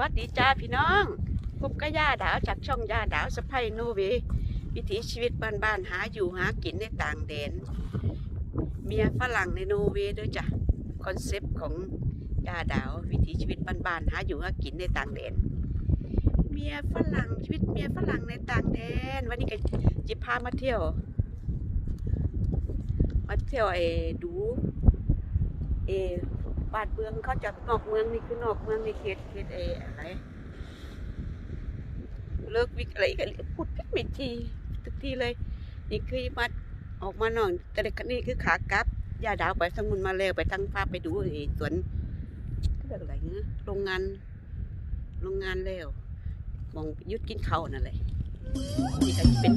วัสดีจ้าพี่น้องพบกับย่าดาวจากช่องย่าดาวสะพายโนเววิถีชีวิตบ้านๆหาอยู่หากินในต่างแดน เมียฝรั่งในโนเวย์ด้วยจ้ะคอนเซปต์ของย่าดาววิถีชีวิตบ้านๆหาอยู่หากินในต่างแดน เมียฝรั่งชีวิตเมียฝรั่งในต่างแดน วันนี้ก็จิพามาเที่ยว มาเที่ยวไอ้ดูเออ บ้านเมืองเขาจะนอกเมืองนี่คือนอกเมืองนี่เขตเขตเออะไรเลิกวิกอะไรกันพูดผิดไม่ทีทุกทีเลย นี่คือมาออกมาหน่อยแต่เด็กนี่คือขากลับยาดาวไปทางมุนมาแล้วไปทางภาพไปดูไอ้สวนเรียกอะไรเงี้ยโรงงานโรงงานแล้วมองยุดกินข้าวนั่นแหละนี่ก็เป็น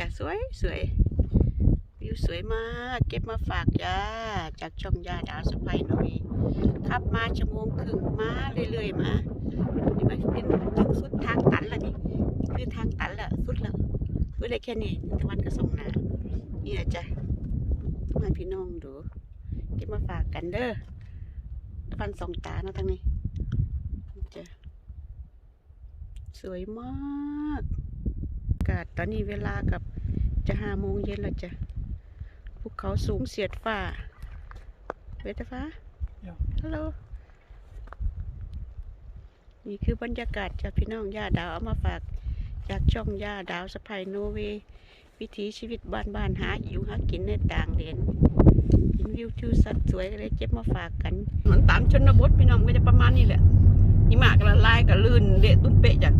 จ้ะสวยสวยวิวสวยมาก เก็บมาฝากจ้าจากช่องยาดาวสไปหน่อยขับมาชั่วโมงครึ่งมาเรื่อยๆมานี่มันเป็นถึงสุดทางตันล้วนี่คือทางตันล้วสุดล้วสุดเลยแค่นี้ตะวันก็ส่งหนานี่แหละจ้ะมาให้พี่น้องดูเก็บมาฝากกันเด้อฟันสองตาเนาะทางนี้จ้ะสวยมากากาศ ตอนนี้เวลากับจะห้าโมงเย็นแล้วจ้ะภูเขาสูงเสียดฟ้าเวทฟ้า Ja. ฮัลโหลนี่คือบรรยากาศจากพี่น้องย่าดาวเอามาฝากจากช่องย่าดาวสะพายโนเวย์วิถีชีวิตบ้านบ้านๆหาอยู่หากินในต่างแดนเห็นวิวทิวสัตว์สวยก็เลยเจ็บมาฝากกันเหมือนตามชนบทพี่น้องก็จะประมาณนี้แหละหิมะก็ละลายก็ลื่นเดะตุ้มเปะจ้ะ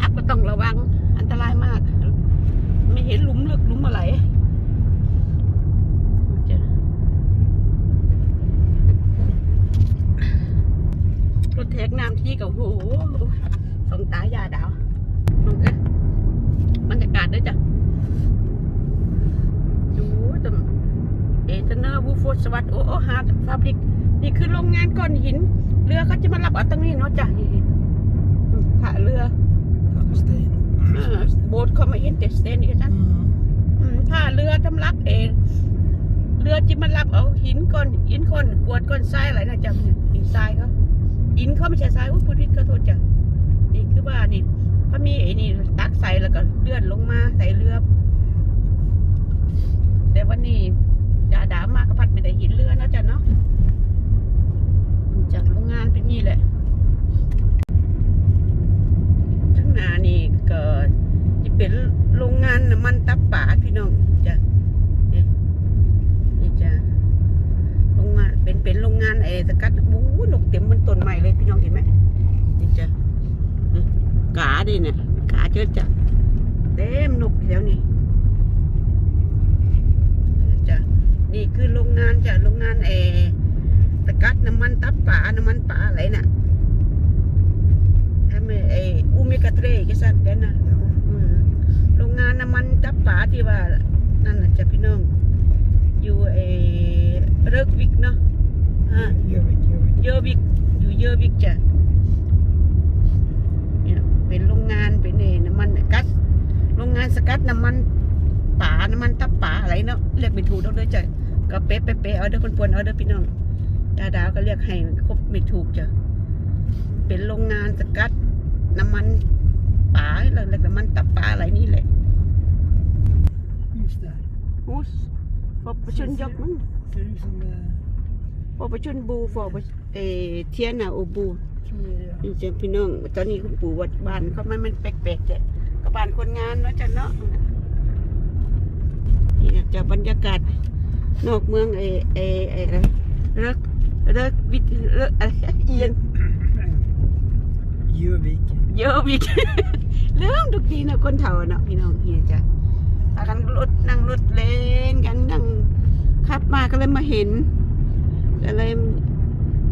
อักก็ต้องระวังอันตรายมาก ไม่เห็นหลุมลึกหลุมอะไรจ้ะรถแทกน้ำที่กับโหสองตายาดาวน้องเอ๊ะบรรยากาศด้วยจ้ะดูจมเอเทเนอร์วูฟสวัสดิ์โอ้โอฮาร์ดฟาบริก นี่คือโรงงานก้อนหิน เรือเขาจะมารับเอาตรงนี้เนาะจ้ะนี่อืมผ่าเรือ Kalksten. เออโบสถ์เขามาเห็นเตสเตนนี่จ้ะ Mm. อืมผ่าเรือทำรับเองเรือจะมารับเอาหินก้อนหินก้อนกรวดก้อนทรายอะไรนะจ๊ะเนี่ยหินทรายเขาหินเขาไม่ใช่ทรายอุ้ยพูดผิดขอโทษจ้ะนี่คือว่านี่เขามีไอ้นี่ตักใส่แล้วก็เลื่อนลงมาใส่เรือ แต่วันนี้ ดาดามากก็พัดไม่ได้หินเรือนะจ๊ะเนาะจากโรงงานเป็นนี่แหละข้างหน้านี่ก็จะเป็นโรงงานน้ำมันตับป่าพี่น้องจ้ะนี่จ้ะโรงงานเป็นเป็นโรงงานเอสกัดบู๊นกเต็มมันต้นใหม่เลยพี่น้องเห็นไหมนี่จ้ะกาดิเนี่ยกาเจอจ้ะเต็มนกแถวนี้จ้ะ นี่คือโรงงานจ้ะโรงงานเอสกัดน้ำมันตับป่าน้ำมันป่าอะไรน่ะทำไมเออูเมกาเทรกิสันเดนนะโรงงานน้ำมันจับปลาที่ว่า นั่นน่ะจ้ะพี่น้อง อยู่เออเริกวิกเนาะอ่า Gjövik, Gjövik. เยอะวิกอยู่เยอะวิกจ้ะเนี่ยเป็นโรงงานเป็นเอน้ำมันกัสโรงงานสกัดน้ำมันป่าน้ำมันตับป่าอะไรเนาะเรียกไม่ถูกต้องเลยจ้ะ ก็เป๊ะเป๊ะเป๊ะเอาเด้อปวนๆเอาเด้อพี่น้อง ดาดาวก็เรียกให้ครบไม่ถูกจ้ะ เป็นโรงงานสกัด น้ำมันป่าแล้วแล้วน้ำมันตับป่าอะไรนี่แหละ Just där. hus for personjob man Ser ut som eh, for person bu for เอเทียนอะโอบู som är, ja. นี่จ้ะพี่น้อง ตอนนี้คุณปู่วัดบ้านเขามันมันแปลกๆจ้ะก็บ้านคนงานเนาะจ้ะเนาะนี่น่ะจะบรรยากาศ นอกเมืองเอเอเออะไรเลิกเลิกวิทเลิกอะไรเอียน Gjövik. เยอะวิกเรื่องทุกทีนะคนเฒ่าเนาะพี่น้องเฮียจ้ะพากันรถนั่งรถเล่นกันนั่งขับมาก็เลยมาเห็นก็เลย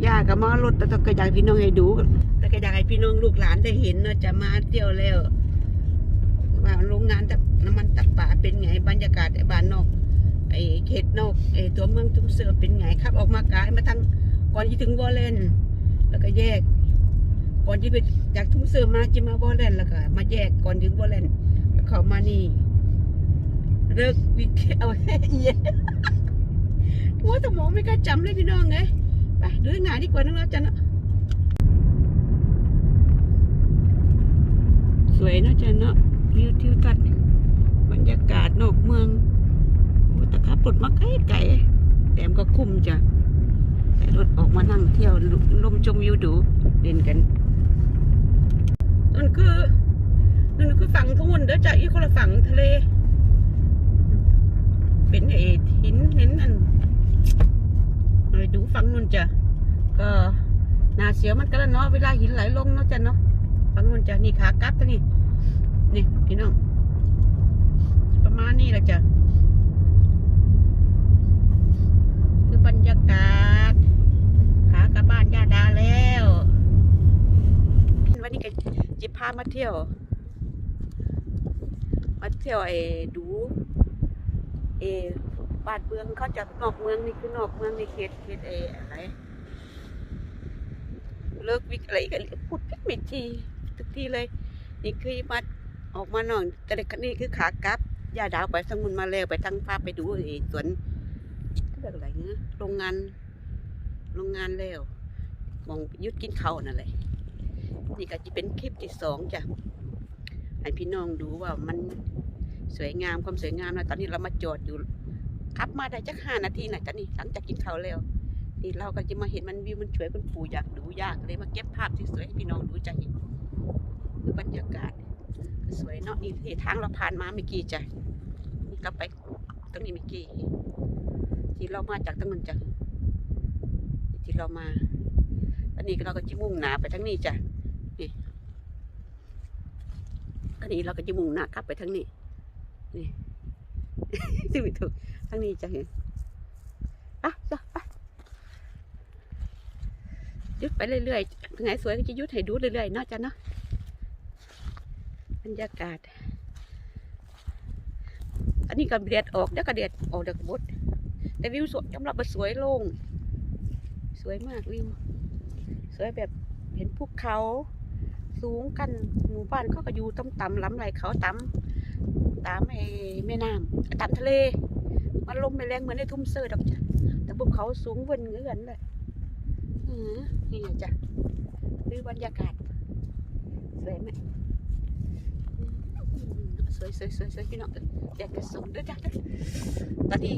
ย่าก็มารถแต่ก็อยากให้พี่น้องให้ดู แต่ก็อยากให้พี่พี่น้องลูกหลานได้เห็นเนาะจะมาเที่ยวแล้วว่าโรงงานตับน้ำมันตับป่าเป็นไงบรรยากาศไอ้บ้านนอก ไอ้เขตนอกไอ้ตัวเมืองทุ่งเสือเป็นไงครับ ออกมากายมาทางก่อนที่ถึงวอลเลนแล้วก็แยก ก่อนที่ไปจากทุ่งเสือมาจิมาวอลเลนแล้วก็มาแยกก่อนถึงวอลเลนแล้วเข้ามานี่เลิกวิกเอาเอียหัวสมองไม่กล้าจำเลยพี่น้องไงไปดูหนาดีกว่าน้องเราจันเนาะสวยนะจันเนาะวิวทิวทัศน์บรรยากาศนอกเมือง โอ้แต่ขับรถมาไกลไกลๆแต่มก็คุ้มจ้ะแต่รถออกมานั่งเที่ยวลมชมวิวดูเล่นกันนั่นคือนั่นคือฝั่งทุ่นเด้อจ้ะอีกคนละฝั่งทะเล เป็นไอ้หินเหินอันเอ้ยดูฝั่งนู้นจ้ะก็นาเสียวมันก็แล้วเนาะเวลาหินไหลลงเนาะจ้ะเนาะฝั่งนู้นจ้ะนี่ขากลับตัวนี่นี่พี่น้องประมาณนี้แหละจ้ะ คือบรรยา กาศขากลับบ้านย่าดาแล้ว วันนี้ก็จะพามาเที่ยว มาเที่ยวไอ้ดู เอบ้านเมืองเขาจะนอกเมืองนี่คือนอกเมืองนี่เขตเขตเออะไร เลิกวิกอะไรกันพูดพิกไม่ทีทุกทีเลย นี่คือมาออกมาหน่อยแต่นี่คือขากลับย่าดาวไปทางมุนมาแล้วไปทางภาพไปดูไอ้สวน เรียกอะไรเงี้ยโรงงานโรงงานแล้วมองยุดกินเขาวนั่นแหละนี่ก็จะเป็นคลิปที่สองจ้ะให้พี่น้องดูว่ามันสวยงามความสวยงามนะตอนนี้เรามาจอดอยู่ขับมาได้จักห้านาทีนะจ้ะนี่หลังจากกินข้าวแล้วนี่เราก็จะมาเห็นมันวิวมันสวยคุณปู่อยากดูยากเลยมาเก็บภาพที่สวยให้พี่น้องดูจ้ะนี่คือบรรยากาศสวยเนาะนี่ที่ทางเราผ่านมาเมื่อกี้จ้ะนี่ก็ไปตรงนี้เมื่อกี้ ที่เรามาจากตรงนั้นจ้ะที่เรามา อันนี้เราก็จะมุ่งหนาไปทางนี้จ้ะนี่อันนี้เราก็จะมุ่งหน้ากลับไปทางนี้นี่ที่ไม่ถูกทางนี้จ้ะเห็นอะจ้ะไปยุดไปเรื่อยๆถึงไหนสวยก็จะยุดให้ดูเรื่อยๆเนาะจ้ะเนาะบรรยากาศ อันนี้ก็เดียดออกเดี๋ยวก็เดียดออกเดี๋ยวก็บด แต่วิวสวยสำหรับว่าสวยลง สวยมากวิว สวยแบบเห็นภูเขาสูงกันหมู่บ้านเขาก็อยู่ต่ำต่ำๆล้ำไหลเขาต่ำตามไอ้แม่น้ำตามทะเล มันลมไม่แรงเหมือนในทุ่มเซอดอกจ้ะแต่ภูเขาสูงเวินเงื่อนเลยนี่จ้ะดูบรรยากาศสวยไหมอืมสวยสวยสวยสวยพี่น้องอยากจะส่งด้วยจ้ะตอนนี้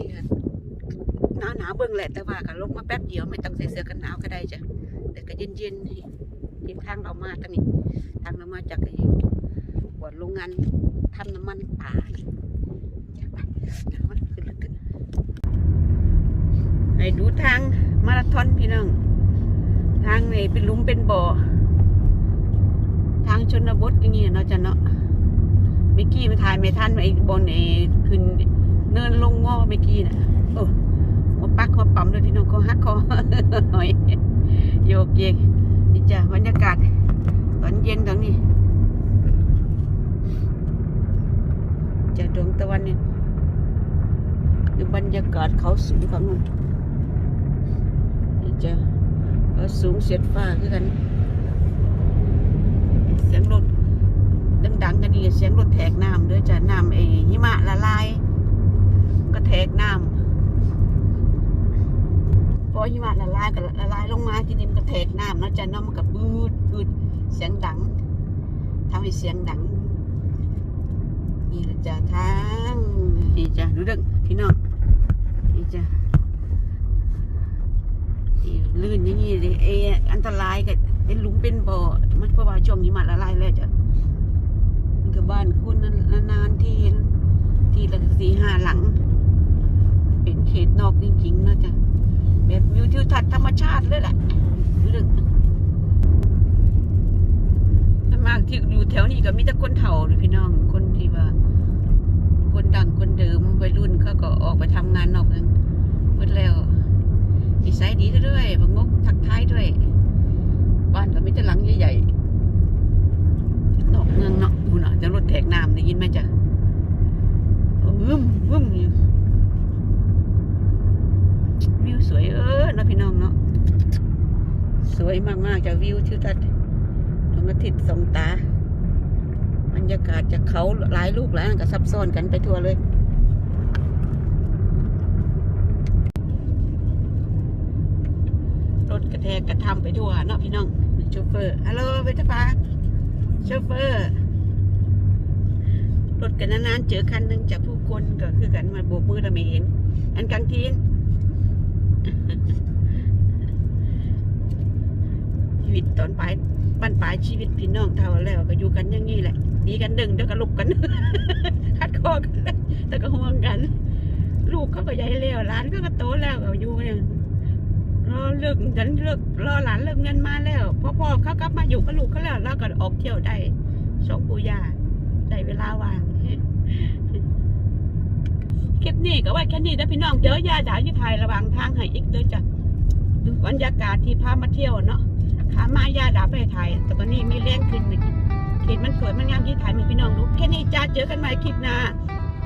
หนาวหนาวเบิ่งแหละแต่ว่าก็ลงมาแป๊บเดียวไม่ต้องใส่เสื้อกันหนาวก็ได้จ้ะแต่ก็เย็นเย็นนี่ทิศทางเรามาตอนนี้ทางเรามาจากไอ้หัวโรงงานทำน้ำมันป่าจ้ะไปหนาวมันขึ้นแล้วขึ้นให้ดูทางมาราธอนพี่น้องทางนี่เป็นหลุมเป็นบ่อทางชนบทอย่างเงี้ยเนาะจ้ะเนาะเมื่อกี้มาถ่ายไม่ทันไอ้บนไอ้ขึ้นเนินลงงอเมื่อกี้น่ะโอ้ ปักหัวปั๊มเลยพี่น้องเขาฮักคอหอยโยกเยกนี่จ้ะบรรยากาศตอนเย็นตรงนี้จะดวงตะวันนี่คือบรรยากาศเขาสูงฝั่งนู้นนี่จ้ะเขาสูงเสียดฟ้าคือกันเสียงรถดังๆกันนี่เสียงรถแทกน้ำเด้วยจ้ะน้ำไอ้หิมะละลาย ก็แทกน้ำ พอ หิมะละลายก็ละลายลงมาที่นี่มันก็แทกน้ำเนาะจ้ะเนาะมันก็บืดบืดเสียงดังทำให้เสียงดัง นี่แหละจ้ะทางนี่จ้ะดูด้อพี่น้องนี่จ้ะลื่นอย่างนี้เลยเอออันตรายก็เป็นหลุมเป็นบ่อมันเพราะว่าช่วงหิมะละลายแล้วจ้ะมันก็บ้านคุณนั่นนานๆที่เห็น ทีละสี่ห้าหลัง เป็นเขตนอกจริงๆนาะจ้ะ แบบวิวทิวทัศน์ธรรมชาติเลยแหละลึกมากที่อยู่แถวนี้ก็มีแต่คนเฒ่าพี่น้อง คนที่ว่า คนดังคนเดิมวัยรุ่นเขาก็ออกไปทำงานนอกนั้นหมดแล้วดีไซน์ดีเรื่อยบางงกทักท้ายด้วย บ้านก็มีแต่หลังใหญ่ๆนอกเมืองเนาะดูหน่อยจะรถแทกน้ำได้ยินไหมจ๊ะอืม วยมากๆจะวิวทิวทัศน์ดวงอาทิตย์ส่องตาบรรยากาศจากเขาหลายลูกหลายอันก็ซับซ้อนกันไปทั่วเลยรถกระแทกกระทำไปทั่วเนาะพี่น้องโชเฟอร์ฮัลโหลเวทฟ้าโชเฟอร์รถกันนานๆเจอคันหนึ่งจากผู้คนก็คือกันมาโบกมือเราไม่เห็นอันกลางทีน ชีวิตตอนปลายบ้านปลายชีวิตพี่น้องเท่าแล้วก็อยู่กันอย่างนี้แหละดีกันดึงเดี๋ยวก็ลุกกันคัดคอกันแต่ก็ห่วงกัน ลูกเขาก็ใหญ่แล้วหลานเขาก็โตแล้วก็อยู่เนี่ยรอเลิกฉันเลิกรอหลานเลิกเงินมาแล้วพ่อพ่อเขากลับมาอยู่กับลูกเขาแล้วแล้วก็ออกเที่ยวได้สองปู่ย่าได้เวลาว่างคลิปนี้ก็ว่าแค่นี้นะพี่น้องเจอยาดาอยู่ไทยระหว่างทางให้อีกเด้อจ้ะบรรยากาศที่พามาเที่ยวเนาะ ขามายาดาไปไทยแต่ตอนนี้มีแรงขึ้นเลยเห็นมันสวยมันงามที่ไทยมีพี่น้องดูแค่นี้จ้าเจอกันใหม่คลิปหน้า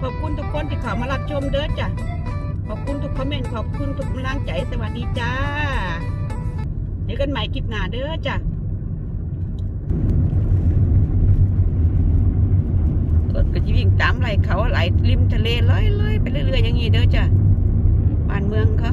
ขอบคุณทุกคนที่เข้ามารับชมเด้อจ้ะขอบคุณทุกคอมเมนต์ขอบคุณทุกกำลังใจสวัสดีจ้าเจอกันใหม่คลิปหน้าเด้อจ้ะรถก็จะวิ่งตามไหลเขาไหลริมทะเลลอยๆไปเรื่อยๆอย่างนี้เด้อจ้ะบ้านเมืองเขา